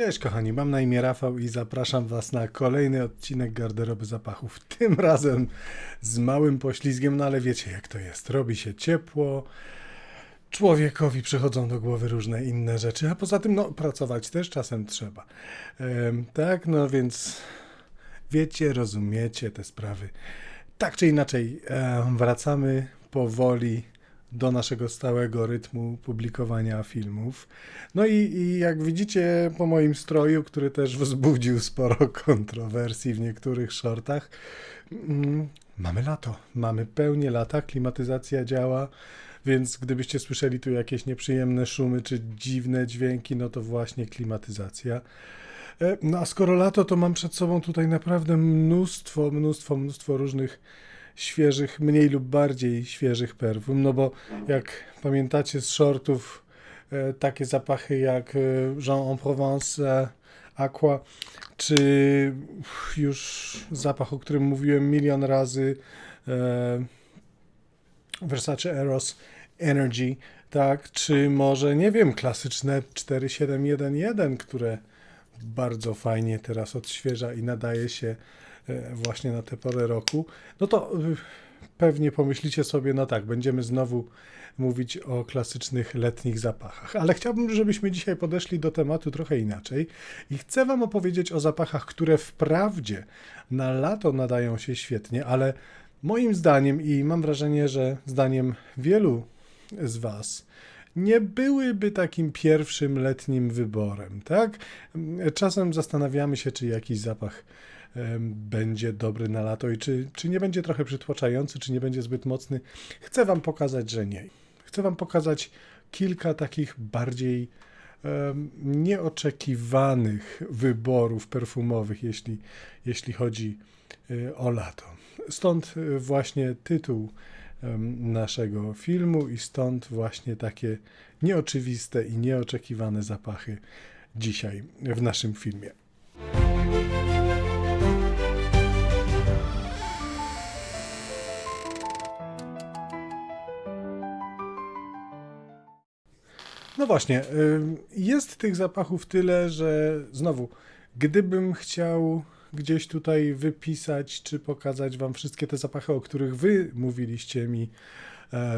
Cześć kochani, mam na imię Rafał i zapraszam Was na kolejny odcinek Garderoby Zapachów. Tym razem z małym poślizgiem, no ale wiecie jak to jest. Robi się ciepło, człowiekowi przychodzą do głowy różne inne rzeczy, a poza tym no pracować też czasem trzeba. Em, tak, no więc wiecie, rozumiecie te sprawy. Tak czy inaczej, em, wracamy powoli do naszego stałego rytmu publikowania filmów. No i, i jak widzicie po moim stroju, który też wzbudził sporo kontrowersji w niektórych shortach, mm, mamy lato, mamy pełnię lata, klimatyzacja działa, więc gdybyście słyszeli tu jakieś nieprzyjemne szumy czy dziwne dźwięki, no to właśnie klimatyzacja. E, No a skoro lato, to mam przed sobą tutaj naprawdę mnóstwo, mnóstwo, mnóstwo różnych świeżych, mniej lub bardziej świeżych perfum, no bo jak pamiętacie z shortów, e, takie zapachy jak e, Jean en Provence, e, Aqua, czy już zapach, o którym mówiłem milion razy, Versace Eros Energy, tak, czy może, nie wiem, klasyczne 4711, które bardzo fajnie teraz odświeża i nadaje się właśnie na tę porę roku, no to y, pewnie pomyślicie sobie, no tak, będziemy znowu mówić o klasycznych letnich zapachach. Ale chciałbym, żebyśmy dzisiaj podeszli do tematu trochę inaczej i chcę Wam opowiedzieć o zapachach, które wprawdzie na lato nadają się świetnie, ale moim zdaniem i mam wrażenie, że zdaniem wielu z Was, nie byłyby takim pierwszym letnim wyborem, tak? Czasem zastanawiamy się, czy jakiś zapach będzie dobry na lato i czy, czy nie będzie trochę przytłaczający, czy nie będzie zbyt mocny. Chcę Wam pokazać, że nie. Chcę Wam pokazać kilka takich bardziej nieoczekiwanych wyborów perfumowych, jeśli, jeśli chodzi y, o lato. Stąd y, właśnie tytuł naszego filmu i stąd właśnie takie nieoczywiste i nieoczekiwane zapachy dzisiaj w naszym filmie. Właśnie, jest tych zapachów tyle, że znowu, gdybym chciał gdzieś tutaj wypisać czy pokazać Wam wszystkie te zapachy, o których Wy mówiliście mi e,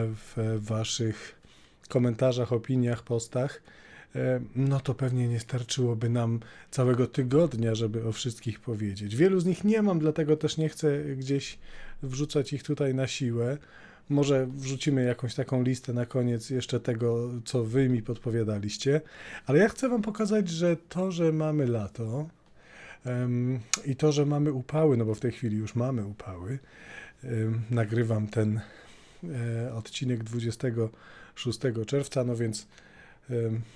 w Waszych komentarzach, opiniach, postach, e, no to pewnie nie starczyłoby nam całego tygodnia, żeby o wszystkich powiedzieć. Wielu z nich nie mam, dlatego też nie chcę gdzieś wrzucać ich tutaj na siłę. Może wrzucimy jakąś taką listę na koniec jeszcze tego, co wy mi podpowiadaliście, ale ja chcę wam pokazać, że to, że mamy lato em, i to, że mamy upały, no bo w tej chwili już mamy upały, em, nagrywam ten e, odcinek 26 czerwca, no więc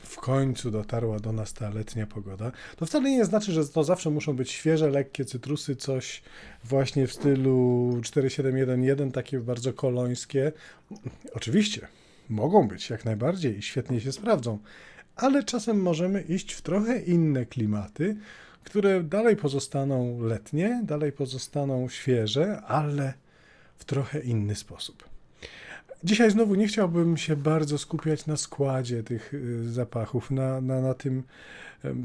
w końcu dotarła do nas ta letnia pogoda. To wcale nie znaczy, że to zawsze muszą być świeże, lekkie cytrusy, coś właśnie w stylu 4711, takie bardzo kolońskie. Oczywiście, mogą być jak najbardziej i świetnie się sprawdzą, ale czasem możemy iść w trochę inne klimaty, które dalej pozostaną letnie, dalej pozostaną świeże, ale w trochę inny sposób. Dzisiaj znowu nie chciałbym się bardzo skupiać na składzie tych y, zapachów, na, na, na tym,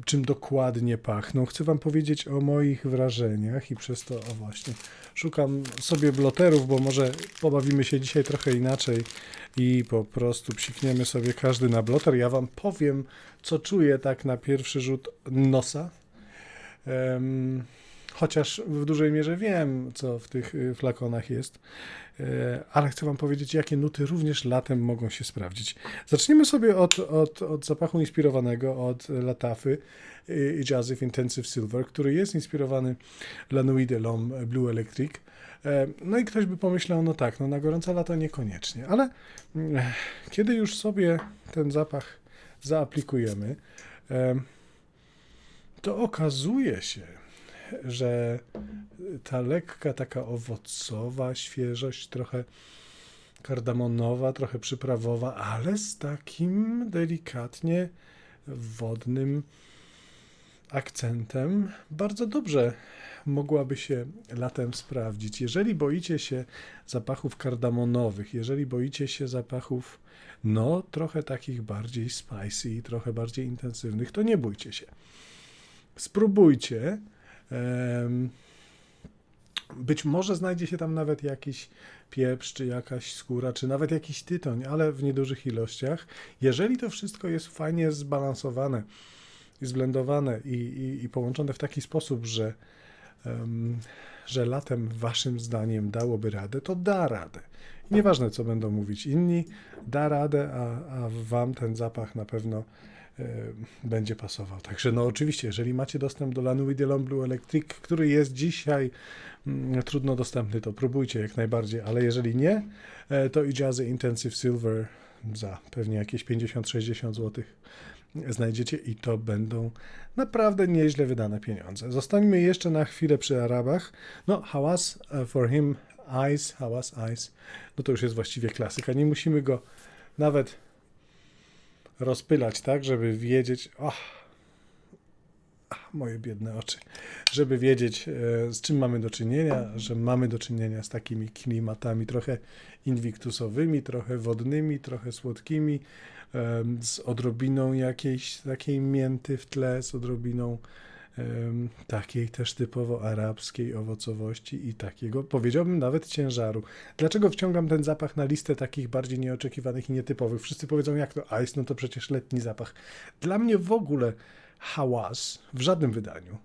czym dokładnie pachną. Chcę Wam powiedzieć o moich wrażeniach i przez to, o właśnie, szukam sobie bloterów, bo może pobawimy się dzisiaj trochę inaczej i po prostu psikniemy sobie każdy na bloter. Ja Wam powiem, co czuję tak na pierwszy rzut nosa. Em, chociaż w dużej mierze wiem, co w tych y, flakonach jest, E, ale chcę Wam powiedzieć, jakie nuty również latem mogą się sprawdzić. Zaczniemy sobie od, od, od zapachu inspirowanego od Latafy y, i Jazzy Intensive Silver, który jest inspirowany La Nuit de l'Homme Blue Electric. E, No i ktoś by pomyślał, no tak, no na gorące lato niekoniecznie, ale mm, kiedy już sobie ten zapach zaaplikujemy, em, to okazuje się, że ta lekka, taka owocowa świeżość, trochę kardamonowa, trochę przyprawowa, ale z takim delikatnie wodnym akcentem, bardzo dobrze mogłaby się latem sprawdzić. Jeżeli boicie się zapachów kardamonowych, jeżeli boicie się zapachów, no trochę takich bardziej spicy, trochę bardziej intensywnych, to nie bójcie się. spróbujcie. Być może znajdzie się tam nawet jakiś pieprz, czy jakaś skóra, czy nawet jakiś tytoń, ale w niedużych ilościach. Jeżeli to wszystko jest fajnie zbalansowane i zblendowane i, i, i połączone w taki sposób, że, em, że latem waszym zdaniem dałoby radę, to da radę. Nieważne, co będą mówić inni, da radę, a, a wam ten zapach na pewno będzie pasował. Także no oczywiście, jeżeli macie dostęp do Lanui de Blue Electric, który jest dzisiaj mm, trudno dostępny, to próbujcie jak najbardziej, ale jeżeli nie, e, to Ijazy Intensive Silver za pewnie jakieś 50-60 zł znajdziecie i to będą naprawdę nieźle wydane pieniądze. Zostańmy jeszcze na chwilę przy Arabach. No, hałas e, for him, eyes, hałas, eyes, no to już jest właściwie klasyka. Nie musimy go nawet rozpylać, tak, żeby wiedzieć, ach, ach, moje biedne oczy, żeby wiedzieć, e, z czym mamy do czynienia, że mamy do czynienia z takimi klimatami trochę inwiktusowymi, trochę wodnymi, trochę słodkimi, em, z odrobiną jakiejś takiej mięty w tle, z odrobiną takiej też typowo arabskiej owocowości i takiego, powiedziałbym, nawet ciężaru. Dlaczego wciągam ten zapach na listę takich bardziej nieoczekiwanych i nietypowych? Wszyscy powiedzą, jak to ice, no to przecież letni zapach. Dla mnie w ogóle hałas w żadnym wydaniu,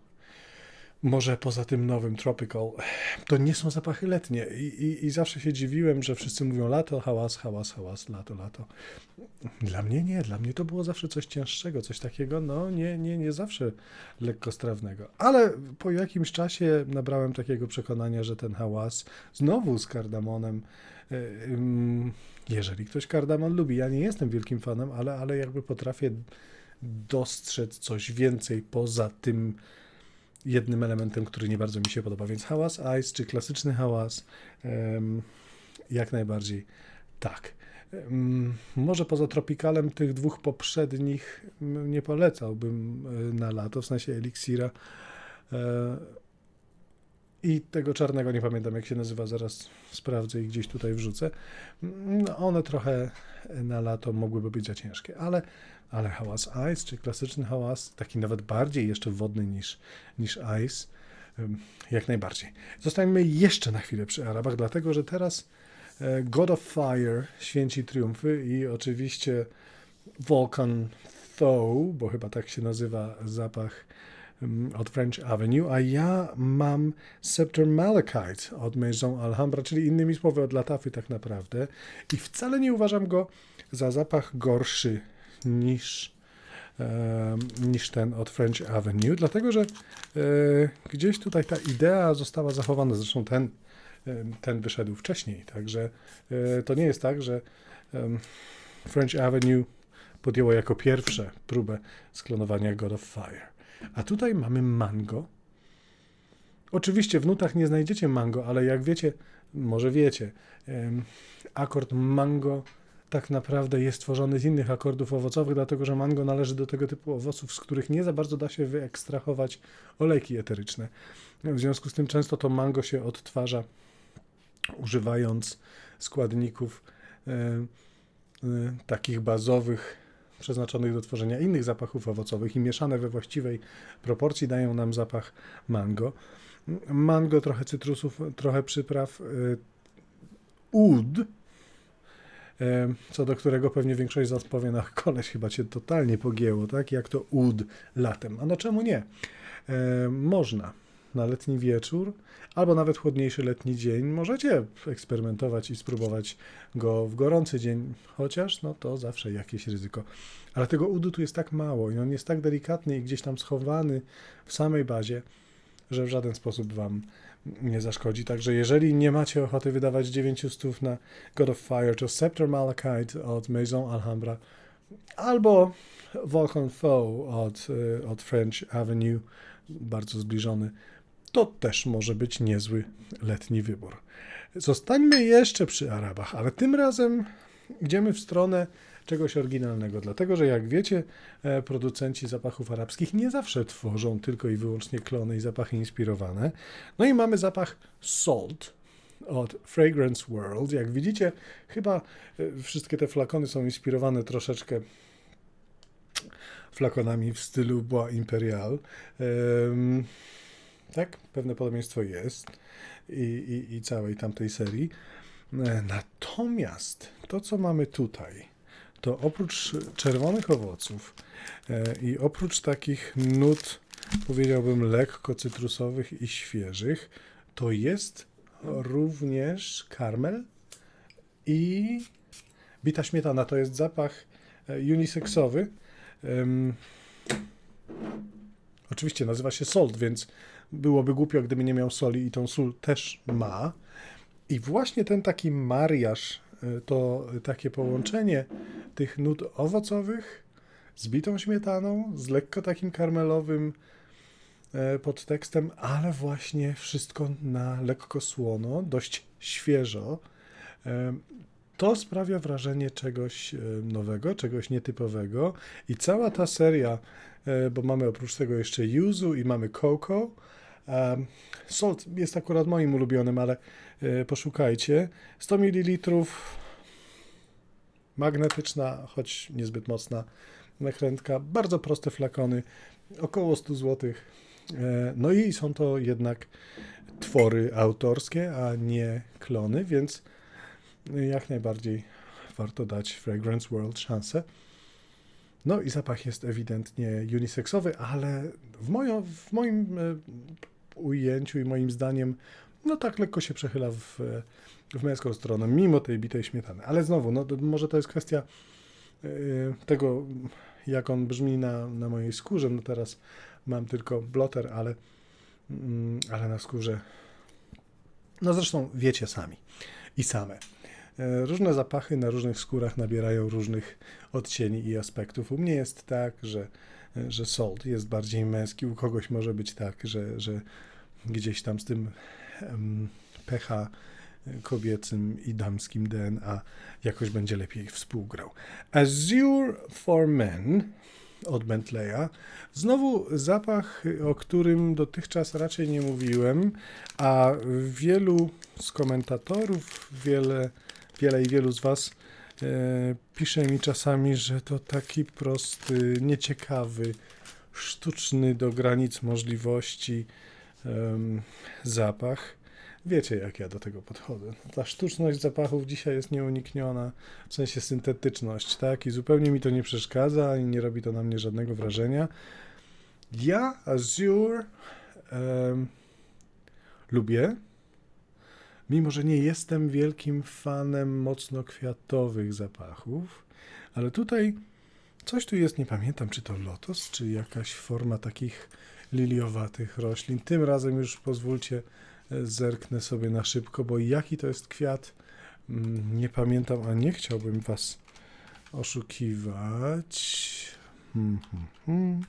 może poza tym nowym Tropical, to nie są zapachy letnie. I, i, I zawsze się dziwiłem, że wszyscy mówią lato, hałas, hałas, hałas, lato, lato. Dla mnie nie, dla mnie to było zawsze coś cięższego, coś takiego, no nie, nie, nie zawsze lekkostrawnego. Ale po jakimś czasie nabrałem takiego przekonania, że ten hałas znowu z kardamonem, e, jeżeli ktoś kardamon lubi, ja nie jestem wielkim fanem, ale, ale jakby potrafię dostrzec coś więcej poza tym jednym elementem, który nie bardzo mi się podoba. Więc hałas ice czy klasyczny hałas, jak najbardziej tak. Może poza tropikalem tych dwóch poprzednich nie polecałbym e, na lato, w sensie eliksira. I tego czarnego nie pamiętam, jak się nazywa, zaraz sprawdzę i gdzieś tutaj wrzucę. No, one trochę na lato mogłyby być za ciężkie, ale, ale hałas ice, czy klasyczny hałas, taki nawet bardziej jeszcze wodny niż, niż ice, jak najbardziej. Zostańmy jeszcze na chwilę przy Arabach, dlatego że teraz e, God of Fire święci triumfy i oczywiście Volcan Thaw, bo chyba tak się nazywa zapach od French Avenue, a ja mam Scepter Malachite od Maison Alhambra, czyli innymi słowy od Latafy tak naprawdę. I wcale nie uważam go za zapach gorszy niż, em, niż ten od French Avenue, dlatego że e, gdzieś tutaj ta idea została zachowana, zresztą ten, ten wyszedł wcześniej, także e, to nie jest tak, że French Avenue podjęło jako pierwsze próbę sklonowania God of Fire. A tutaj mamy mango. Oczywiście w nutach nie znajdziecie mango, ale jak wiecie, może wiecie, akord mango tak naprawdę jest tworzony z innych akordów owocowych, dlatego że mango należy do tego typu owoców, z których nie za bardzo da się wyekstrahować olejki eteryczne. W związku z tym często to mango się odtwarza używając składników e, takich bazowych, przeznaczonych do tworzenia innych zapachów owocowych i mieszane we właściwej proporcji dają nam zapach mango. Mango, trochę cytrusów, trochę przypraw. e, Ud, e, co do którego pewnie większość z Was powie, no koleś chyba Cię totalnie pogięło, tak? Jak to ud latem. A no czemu nie? E, Można na letni wieczór, albo nawet chłodniejszy letni dzień, możecie eksperymentować i spróbować go w gorący dzień, chociaż no to zawsze jakieś ryzyko. Ale tego udu tu jest tak mało i on jest tak delikatny i gdzieś tam schowany w samej bazie, że w żaden sposób Wam nie zaszkodzi. Także jeżeli nie macie ochoty wydawać 900 na God of Fire, to Scepter Malachite od Maison Alhambra albo Volcan Foe od, y, od French Avenue, bardzo zbliżony, to też może być niezły letni wybór. Zostańmy jeszcze przy Arabach, ale tym razem idziemy w stronę czegoś oryginalnego, dlatego że jak wiecie, e, producenci zapachów arabskich nie zawsze tworzą tylko i wyłącznie klony i zapachy inspirowane. No i mamy zapach Salt od Fragrance World. Jak widzicie, chyba e, wszystkie te flakony są inspirowane troszeczkę flakonami w stylu Bois Imperial. Tak, pewne podobieństwo jest i, i, i całej tamtej serii. E, Natomiast to, co mamy tutaj, to oprócz czerwonych owoców e, i oprócz takich nut, powiedziałbym, lekko cytrusowych i świeżych, to jest również karmel i bita śmietana. To jest zapach e, uniseksowy. Em, oczywiście nazywa się salt, więc byłoby głupio, gdyby nie miał soli i tą sól też ma. I właśnie ten taki mariaż, y, to takie połączenie tych nut owocowych z bitą śmietaną, z lekko takim karmelowym e, podtekstem, ale właśnie wszystko na lekko słono, dość świeżo. E, To sprawia wrażenie czegoś e, nowego, czegoś nietypowego i cała ta seria, bo mamy oprócz tego jeszcze yuzu i mamy cocoa. Salt jest akurat moim ulubionym, ale e, poszukajcie. 100 ml magnetyczna, choć niezbyt mocna nakrętka, bardzo proste flakony, około 100 zł. No i są to jednak twory autorskie, a nie klony, więc jak najbardziej warto dać Fragrance World szansę. No i zapach jest ewidentnie uniseksowy, ale w, moją, w moim e, ujęciu i moim zdaniem, no tak lekko się przechyla w, w męską stronę, mimo tej bitej śmietany. Ale znowu, no to może to jest kwestia e, tego, jak on brzmi na, na mojej skórze. No teraz mam tylko bloter, ale, mm, ale na skórze. No zresztą wiecie sami i same. E, Różne zapachy na różnych skórach nabierają różnych odcieni i aspektów. U mnie jest tak, że, że salt jest bardziej męski, u kogoś może być tak, że, że gdzieś tam z tym em, pH kobiecym i damskim DNA jakoś będzie lepiej współgrał. Azure for Men od Bentleya. Znowu zapach, o którym dotychczas raczej nie mówiłem, a wielu z komentatorów, wiele, wiele i wielu z Was e, pisze mi czasami, że to taki prosty, nieciekawy, sztuczny do granic możliwości em, zapach. Wiecie, jak ja do tego podchodzę. Ta sztuczność zapachów dzisiaj jest nieunikniona, w sensie syntetyczność, tak? I zupełnie mi to nie przeszkadza, ani nie robi to na mnie żadnego wrażenia. Ja Azure em, lubię, mimo że nie jestem wielkim fanem mocno kwiatowych zapachów, ale tutaj coś tu jest, nie pamiętam, czy to lotos, czy jakaś forma takich liliowatych roślin. Tym razem już pozwólcie, e, zerknę sobie na szybko, bo jaki to jest kwiat, mm, nie pamiętam, a nie chciałbym was oszukiwać. Hmm, hmm, hmm.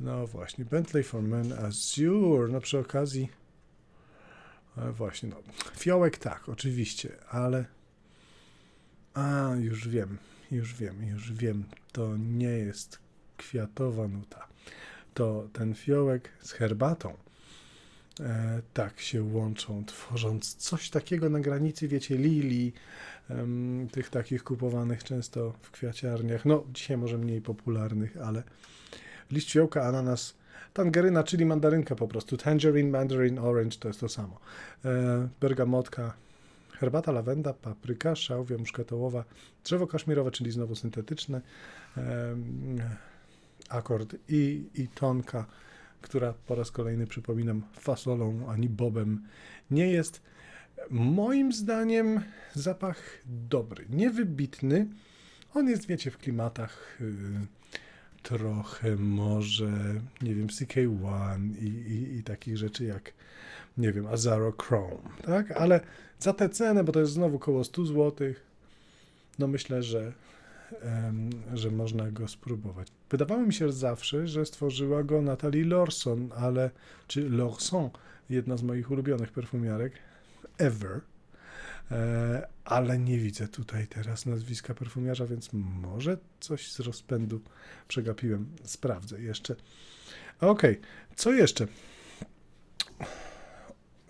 No właśnie, Bentley for Men Azure, no przy okazji właśnie, no, fiołek tak, oczywiście, ale a, już wiem, już wiem, już wiem, to nie jest kwiatowa nuta. To ten fiołek z herbatą e, tak się łączą, tworząc coś takiego na granicy, wiecie, lilii, em, tych takich kupowanych często w kwiaciarniach. No, dzisiaj może mniej popularnych, ale liść fiołka, ananas, tangeryna, czyli mandarynka po prostu. Tangerine, mandarin, orange to jest to samo. E, bergamotka, herbata, lawenda, papryka, szałwia muszkatołowa, drzewo kaszmirowe, czyli znowu syntetyczne, akord i, i tonka, która po raz kolejny, przypominam, fasolą ani bobem nie jest. Moim zdaniem zapach dobry, niewybitny. On jest, wiecie, w klimatach y, trochę może, nie wiem, CK1 i, i, i takich rzeczy jak, nie wiem, Azaro Chrome, tak? Ale za tę cenę, bo to jest znowu około 100 zł, no myślę, że, że można go spróbować. Wydawało mi się zawsze, że stworzyła go Natalie Lorson, ale, czy Lorson, jedna z moich ulubionych perfumiarek, ever, ale nie widzę tutaj teraz nazwiska perfumiarza, więc może coś z rozpędu przegapiłem. Sprawdzę jeszcze. Okej, co jeszcze?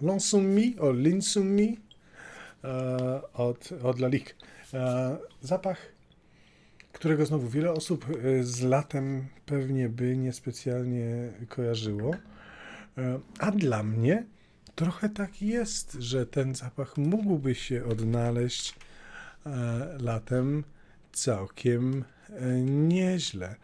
Lonsumi o Linsumi e, od, od Lalik. E, zapach, którego znowu wiele osób e, z latem pewnie by niespecjalnie kojarzyło. E, A dla mnie trochę tak jest, że ten zapach mógłby się odnaleźć e, latem całkiem e, nieźle.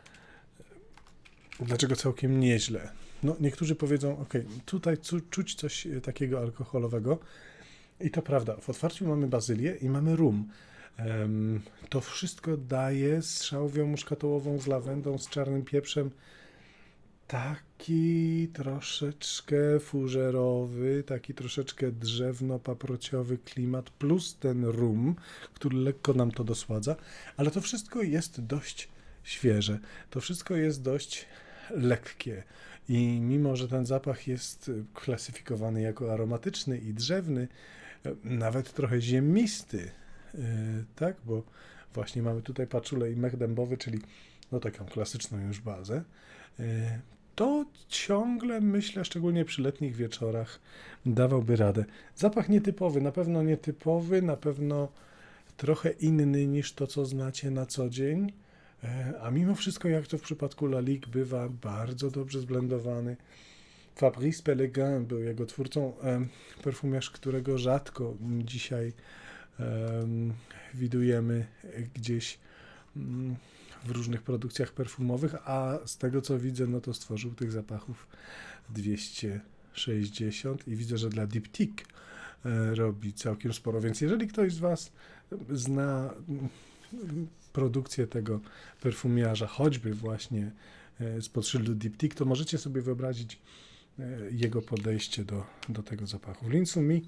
Dlaczego całkiem nieźle? No, niektórzy powiedzą, ok, tutaj czuć coś e, takiego alkoholowego. I to prawda, w otwarciu mamy bazylię i mamy rum. To wszystko daje z szałwią muszkatołową, z lawendą, z czarnym pieprzem taki troszeczkę fużerowy, taki troszeczkę drzewno-paprociowy klimat, plus ten rum, który lekko nam to dosładza, ale to wszystko jest dość świeże. To wszystko jest dość lekkie. I mimo, że ten zapach jest klasyfikowany jako aromatyczny i drzewny, nawet trochę ziemisty, y, tak, bo właśnie mamy tutaj paczulę i mech dębowy, czyli no taką klasyczną już bazę, y, to ciągle myślę, szczególnie przy letnich wieczorach, dawałby radę. Zapach nietypowy, na pewno nietypowy, na pewno trochę inny niż to, co znacie na co dzień, e, a mimo wszystko, jak to w przypadku Lalique, bywa bardzo dobrze zblendowany. Fabrice Pellegrin był jego twórcą, em, perfumiarz, którego rzadko dzisiaj em, widujemy gdzieś mm, w różnych produkcjach perfumowych, a z tego co widzę, no to stworzył tych zapachów 260 i widzę, że dla Diptyque e, robi całkiem sporo. Więc jeżeli ktoś z Was zna mm, produkcję tego perfumiarza, choćby właśnie e, spod szyldu Diptyque, to możecie sobie wyobrazić e, jego podejście do, do tego zapachu. Linsumi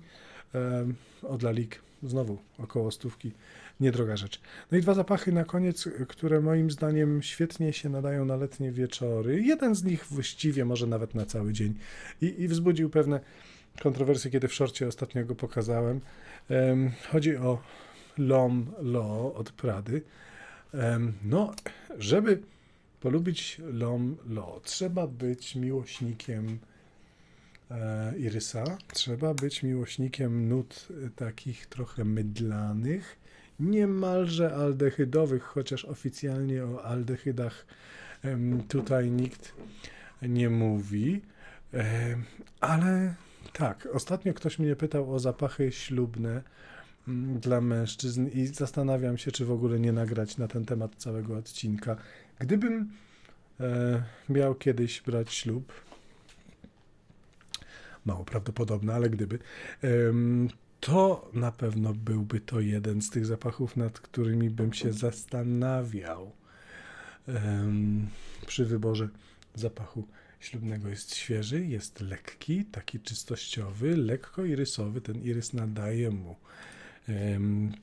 od Lalique, znowu około stówki, niedroga rzecz. No i dwa zapachy na koniec, które moim zdaniem świetnie się nadają na letnie wieczory. Jeden z nich właściwie może nawet na cały dzień i, i wzbudził pewne kontrowersje, kiedy w szorcie ostatnio go pokazałem. Em, chodzi o L'Homme Lo od Prady. No, żeby polubić L'Homme Lo, trzeba być miłośnikiem irysa, trzeba być miłośnikiem nut e, takich trochę mydlanych, niemalże aldehydowych, chociaż oficjalnie o aldehydach tutaj nikt nie mówi. Em, ale tak, ostatnio ktoś mnie pytał o zapachy ślubne mm, dla mężczyzn i zastanawiam się, czy w ogóle nie nagrać na ten temat całego odcinka. Gdybym e, miał kiedyś brać ślub, mało prawdopodobne, ale gdyby, to na pewno byłby to jeden z tych zapachów, nad którymi bym się zastanawiał przy wyborze zapachu ślubnego. Jest świeży, jest lekki, taki czystościowy, lekko irysowy. Ten irys nadaje mu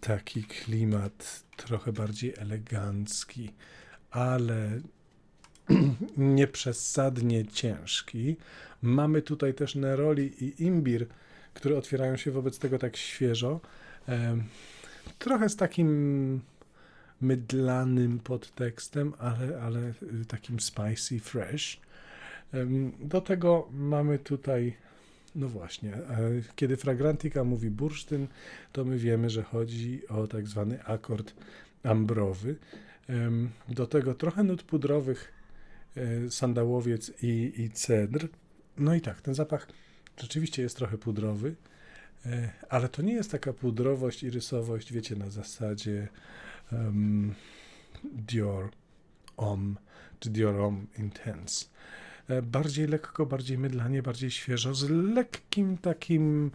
taki klimat trochę bardziej elegancki, ale nieprzesadnie ciężki. Mamy tutaj też neroli i imbir, które otwierają się wobec tego tak świeżo. Trochę z takim mydlanym podtekstem, ale, ale y, takim spicy, fresh. Do tego mamy tutaj, no właśnie, e, kiedy Fragrantica mówi bursztyn, to my wiemy, że chodzi o tak zwany akord ambrowy. Do tego trochę nut pudrowych, sandałowiec i, i cedr. No i tak, ten zapach rzeczywiście jest trochę pudrowy, e, ale to nie jest taka pudrowość i rysowość, wiecie, na zasadzie um, Dior Homme czy Dior Homme Intense. E, Bardziej lekko, bardziej mydlanie, bardziej świeżo, z lekkim takim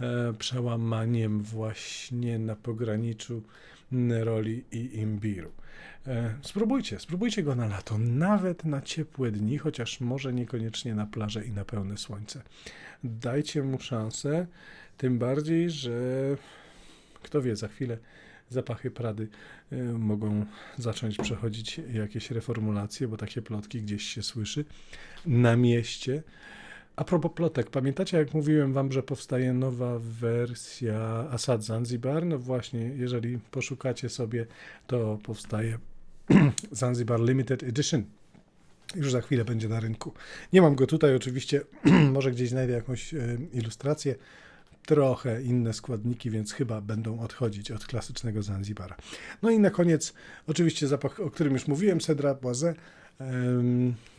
e, przełamaniem właśnie na pograniczu neroli i imbiru. E, Spróbujcie, spróbujcie go na lato, nawet na ciepłe dni, chociaż może niekoniecznie na plażę i na pełne słońce. Dajcie mu szansę, tym bardziej, że kto wie, za chwilę zapachy Prady y, mogą zacząć przechodzić jakieś reformulacje, bo takie plotki gdzieś się słyszy na mieście. A propos plotek, pamiętacie jak mówiłem wam, że powstaje nowa wersja Assad Zanzibar? No właśnie, jeżeli poszukacie sobie, to powstaje Zanzibar Limited Edition. Już za chwilę będzie na rynku. Nie mam go tutaj oczywiście, może gdzieś znajdę jakąś e, ilustrację. trochę inne składniki, więc chyba będą odchodzić od klasycznego Zanzibara. No i na koniec, oczywiście zapach, o którym już mówiłem, Cedra Boise.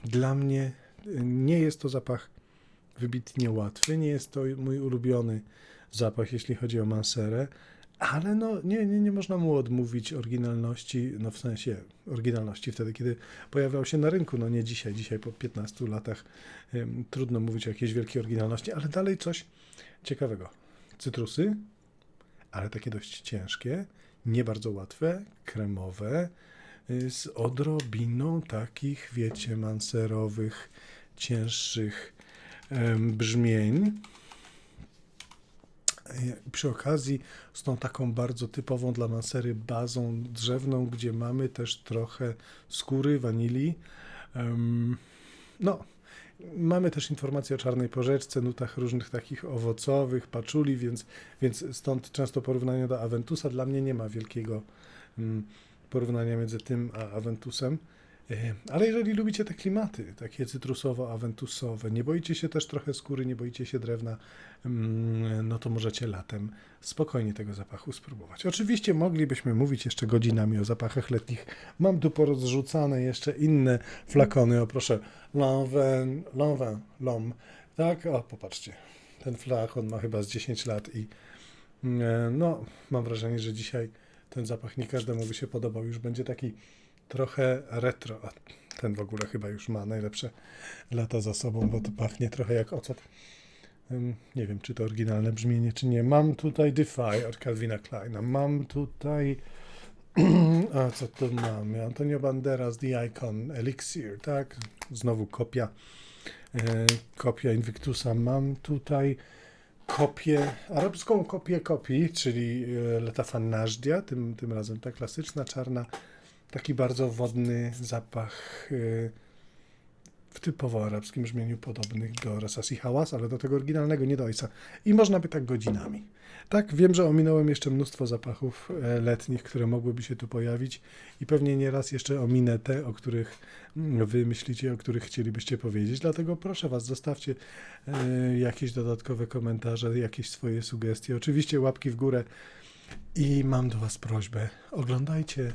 Dla mnie y, nie jest to zapach wybitnie łatwy, nie jest to mój ulubiony zapach, jeśli chodzi o Manserę, ale no nie, nie, nie można mu odmówić oryginalności, no w sensie oryginalności wtedy, kiedy pojawiał się na rynku, no nie dzisiaj, dzisiaj po 15 latach em, trudno mówić o jakiejś wielkiej oryginalności, ale dalej coś ciekawego. Cytrusy, ale takie dość ciężkie, nie bardzo łatwe, kremowe, y, z odrobiną takich, wiecie, manserowych, cięższych brzmień. Y, Przy okazji z tą taką bardzo typową dla mansery bazą drzewną, gdzie mamy też trochę skóry, wanilii. No, mamy też informacje o czarnej porzeczce, nutach różnych takich owocowych, paczuli, więc, więc stąd często porównanie do Aventusa. Dla mnie nie ma wielkiego mm, porównania między tym a Aventusem. E, Ale jeżeli lubicie te klimaty, takie cytrusowo-awentusowe, nie boicie się też trochę skóry, nie boicie się drewna, mm, no to możecie latem spokojnie tego zapachu spróbować. Oczywiście moglibyśmy mówić jeszcze godzinami o zapachach letnich. Mam tu porozrzucane jeszcze inne flakony. O proszę, Lanvin, Lanvin, Lom. Tak, o popatrzcie. Ten flakon ma chyba z 10 lat i mm, no, mam wrażenie, że dzisiaj ten zapach nie każdemu by się podobał. Już będzie taki trochę retro. A ten w ogóle chyba już ma najlepsze lata za sobą, bo to pachnie trochę jak ocet. Nie wiem, czy to oryginalne brzmienie, czy nie. Mam tutaj Defy od Calvina Kleina. Mam tutaj. A co tu mamy? Antonio Banderas, The Icon, Elixir, tak? Znowu kopia. E, kopia Invictusa. Mam tutaj kopię, arabską kopię kopii, czyli e, Letafa Najdia, tym, tym razem ta klasyczna, czarna, taki bardzo wodny zapach e, w typowo arabskim brzmieniu podobnych do Rasasi Hałas, ale do tego oryginalnego, nie do ojca. I można by tak godzinami. Tak, wiem, że ominąłem jeszcze mnóstwo zapachów e, letnich, które mogłyby się tu pojawić i pewnie nieraz jeszcze ominę te, o których mm, wy myślicie, o których chcielibyście powiedzieć. Dlatego proszę was, zostawcie e, jakieś dodatkowe komentarze, jakieś swoje sugestie. Oczywiście łapki w górę i mam do was prośbę. Oglądajcie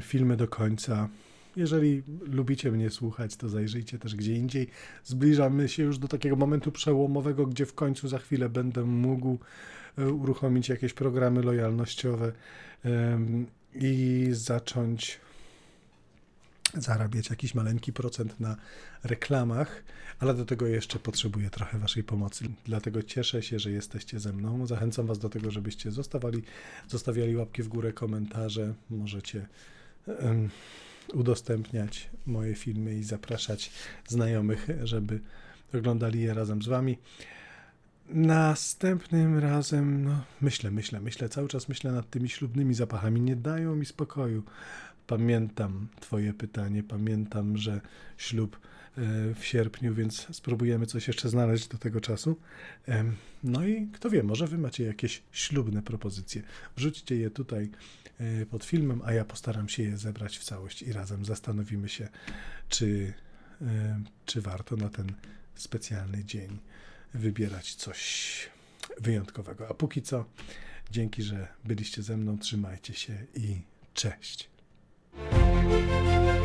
filmy do końca. Jeżeli lubicie mnie słuchać, to zajrzyjcie też gdzie indziej. Zbliżamy się już do takiego momentu przełomowego, gdzie w końcu za chwilę będę mógł e, uruchomić jakieś programy lojalnościowe i zacząć zarabiać jakiś maleńki procent na reklamach, ale do tego jeszcze potrzebuję trochę Waszej pomocy. Dlatego cieszę się, że jesteście ze mną. Zachęcam Was do tego, żebyście zostawali, zostawiali łapki w górę, komentarze. Możecie em, udostępniać moje filmy i zapraszać znajomych, żeby oglądali je razem z Wami. Następnym razem, no myślę, myślę, myślę, cały czas myślę nad tymi ślubnymi zapachami, nie dają mi spokoju. Pamiętam Twoje pytanie, pamiętam, że ślub e, w sierpniu, więc spróbujemy coś jeszcze znaleźć do tego czasu. No i kto wie, może Wy macie jakieś ślubne propozycje. Wrzućcie je tutaj e, pod filmem, a ja postaram się je zebrać w całość i razem zastanowimy się, czy, e, czy warto na ten specjalny dzień wybierać coś wyjątkowego. A póki co, dzięki, że byliście ze mną, trzymajcie się i cześć. Música